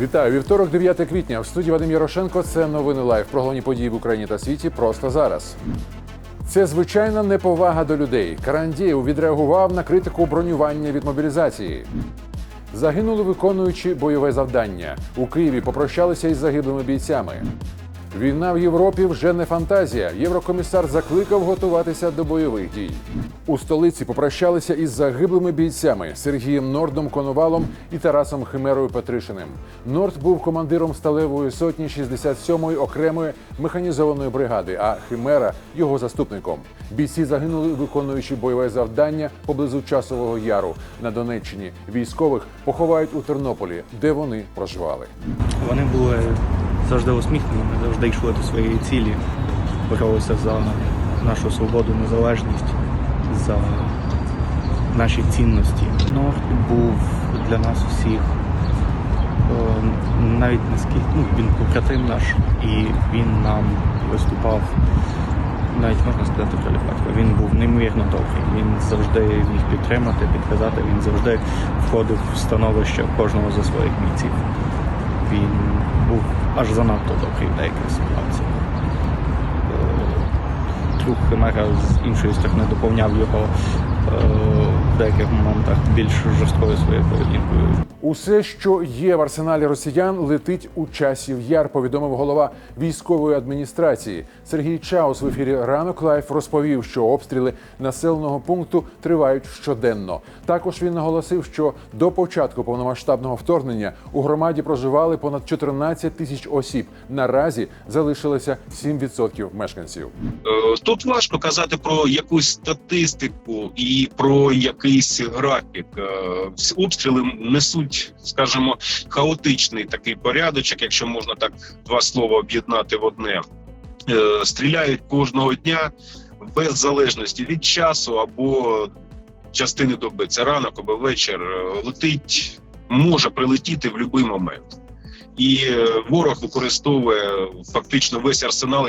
Вітаю, вівторок, 9 квітня. В студії Вадим Ярошенко. Це новини лайв про головні події в Україні та світі просто зараз. Це звичайна неповага до людей. Карандєєв відреагував на критику бронювання від мобілізації. Загинули виконуючи бойове завдання. У Києві попрощалися із загиблими бійцями. Війна в Європі вже не фантазія. Єврокомісар закликав готуватися до бойових дій. У столиці попрощалися із загиблими бійцями Сергієм Нордом Коновалом і Тарасом Химерою Петришиним. Норд був командиром сталевої сотні 67-ї окремої механізованої бригади, а Химера його заступником. Бійці загинули, виконуючи бойове завдання поблизу часового яру на Донеччині. Військових поховають у Тернополі, де вони проживали. Вони були завжди усміхнені, завжди йшли до своєї цілі, боролися за нашу свободу, незалежність, за наші цінності. Норд був для нас всіх е, навіть наскільки ну, він побратим наш, і він нам виступав. Навіть можна сказати про. Він був неймовірно добрий. Він завжди міг підтримати, підказати. Він завжди входив в становище кожного за своїх бійців. Він був аж занадто добрий в деяких ситуаціях. Трюк Химера з іншої сторони доповняв його е, в деяких моментах більш жорсткою своєю поведінкою. Усе, що є в арсеналі росіян, летить у часів яр. Повідомив голова військової адміністрації Сергій Чаус в ефірі ранок лайф розповів, що обстріли населеного пункту тривають щоденно. Також він наголосив, що до початку повномасштабного вторгнення у громаді проживали понад 14 тисяч осіб. Наразі залишилося 7% мешканців. Е, Тут важко казати про якусь статистику і про якийсь графік. Е, Обстріли несуть, скажімо, хаотичний такий порядочок, якщо можна так два слова об'єднати в одне. Е, Стріляють кожного дня без залежності від часу або частини доби. Це ранок або вечір. Е, Летить, може прилетіти в будь-який момент. І ворог використовує фактично весь арсенал,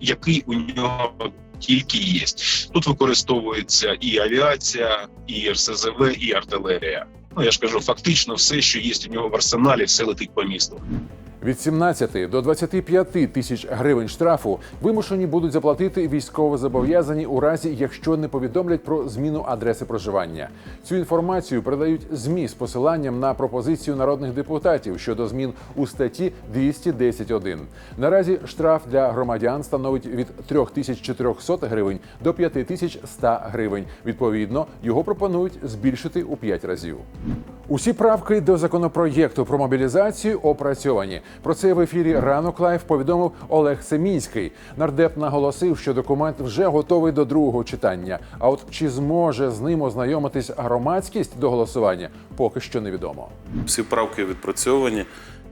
який у нього тільки є. Тут використовується і авіація, і РСЗВ, і артилерія. Ну я ж кажу, фактично, все, що є у нього в арсеналі, все летить по місту. Від 17 до 25 тисяч гривень штрафу вимушені будуть заплатити військовозобов'язані у разі, якщо не повідомлять про зміну адреси проживання. Цю інформацію передають змі з посиланням на пропозицію народних депутатів щодо змін у статті 210.1. Наразі штраф для громадян становить від 3400 гривень до 5100 гривень. Відповідно, його пропонують збільшити у 5 разів. Усі правки до законопроєкту про мобілізацію опрацьовані. Про це в ефірі ранок лайф повідомив Олег Семінський. Нардеп наголосив, що документ вже готовий до другого читання. А от чи зможе з ним ознайомитись громадськість до голосування, поки що невідомо. Всі правки відпрацьовані,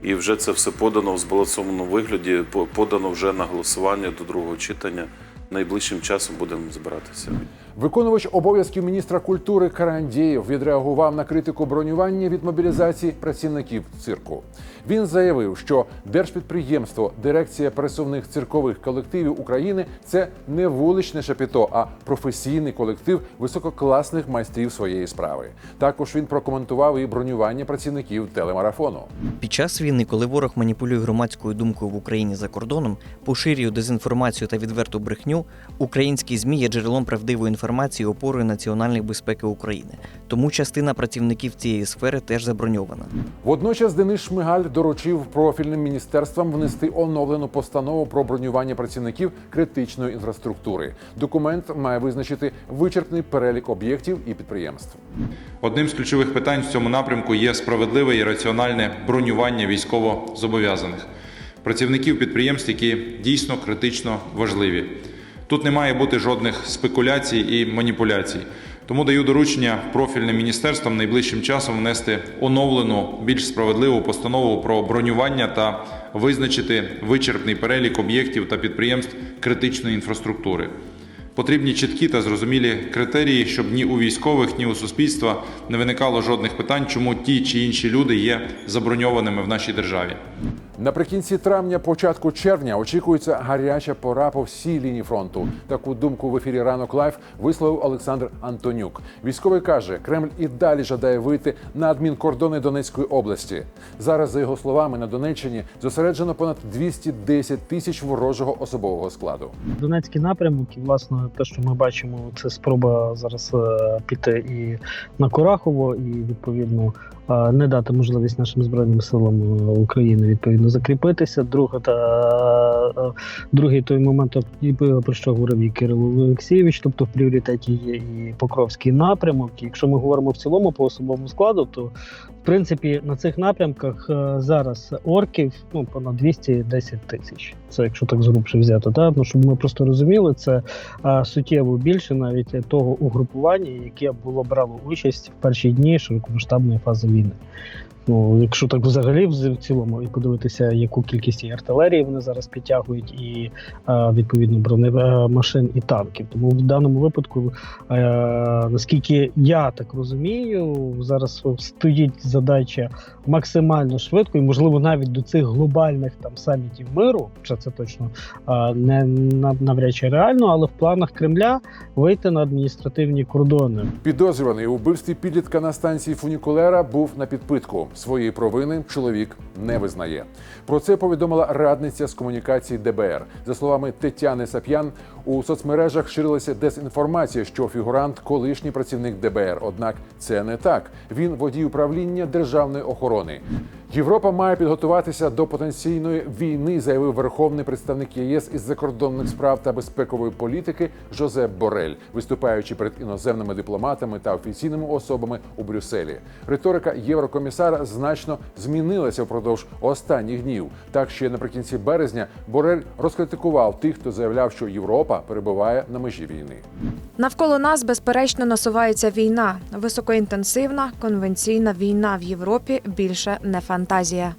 і вже це все подано в збалансованому вигляді. Подано вже на голосування до другого читання. Найближчим часом будемо збиратися. Виконувач обов'язків міністра культури Карандєєв відреагував на критику бронювання від мобілізації працівників цирку. Він заявив, що держпідприємство Дирекція пересувних циркових колективів України це не вуличне шапіто, а професійний колектив висококласних майстрів своєї справи. Також він прокоментував і бронювання працівників телемарафону. Під час війни, коли ворог маніпулює громадською думкою в Україні за кордоном, поширює дезінформацію та відверту брехню, українські змі є джерелом правдивої інформації і опорою національної безпеки України. Тому частина працівників цієї сфери теж заброньована. Водночас Денис Шмигаль доручив профільним міністерствам внести оновлену постанову про бронювання працівників критичної інфраструктури. Документ має визначити вичерпний перелік об'єктів і підприємств. Одним з ключових питань в цьому напрямку є справедливе і раціональне бронювання військовозобов'язаних працівників підприємств, які дійсно критично важливі. Тут не має бути жодних спекуляцій і маніпуляцій. Тому даю доручення профільним міністерствам найближчим часом внести оновлену, більш справедливу постанову про бронювання та визначити вичерпний перелік об'єктів та підприємств критичної інфраструктури. Потрібні чіткі та зрозумілі критерії, щоб ні у військових, ні у суспільства не виникало жодних питань, чому ті чи інші люди є заброньованими в нашій державі. Наприкінці травня, початку червня очікується гаряча пора по всій лінії фронту. Таку думку в ефірі ранок лайф висловив Олександр Антонюк. Військовий каже, Кремль і далі жадає вийти на адмінкордони Донецької області. Зараз, за його словами, на Донеччині зосереджено понад 210 тисяч ворожого особового складу. Донецький напрямок, і власне те, що ми бачимо, це спроба зараз е, піти і на Корахово, і відповідно не дати можливість нашим збройним силам е, України відповідно закріпитися. Друга та е, другий той момент, про що говорив і Кирило Олексійович, тобто в пріоритеті є і Покровський напрямок. Якщо ми говоримо в цілому по особовому складу, то в принципі на цих напрямках е, зараз орків ну понад 210 тисяч. Це якщо так зрубше взяти, да? ну щоб ми просто розуміли, це суттєво більше навіть того угрупування, яке було брало участь в перші дні широкомасштабної фази війни. Ну, якщо так взагалі в цілому і подивитися, яку кількість і артилерії вони зараз підтягують, і а, відповідно бронемашин і танків. Тому в даному випадку, е, наскільки я так розумію, зараз стоїть задача максимально швидко, і можливо навіть до цих глобальних там самітів миру, хоча це точно а, не на- навряд чи реально, але в планах Кремля вийти на адміністративні кордони. Підозрюваний у вбивстві підлітка на станції фунікулера був на підпитку. Своєї провини чоловік не визнає. Про це повідомила радниця з комунікації ДБР. За словами Тетяни Сап'ян, у соцмережах ширилася дезінформація, що фігурант колишній працівник ДБР. Однак це не так. Він водій управління державної охорони. Європа має підготуватися до потенційної війни, заявив верховний представник ЄС із закордонних справ та безпекової політики Жозеп Борель, виступаючи перед іноземними дипломатами та офіційними особами у Брюсселі. Риторика єврокомісара значно змінилася впродовж останніх днів. Так ще наприкінці березня Борель розкритикував тих, хто заявляв, що Європа перебуває на межі війни. Навколо нас безперечно насувається війна. Високоінтенсивна конвенційна війна в Європі більше не фантазія.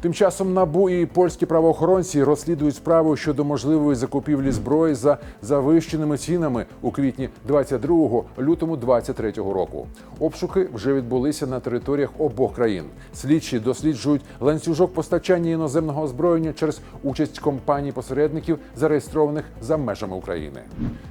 Тим часом НАБУ і польські правоохоронці розслідують справу щодо можливої закупівлі зброї за завищеними цінами у квітні 22-го, лютому 23-го року. Обшуки вже відбулися на територіях обох країн. Слідчі досліджують ланцюжок постачання іноземного озброєння через участь компаній-посередників, зареєстрованих за межами України.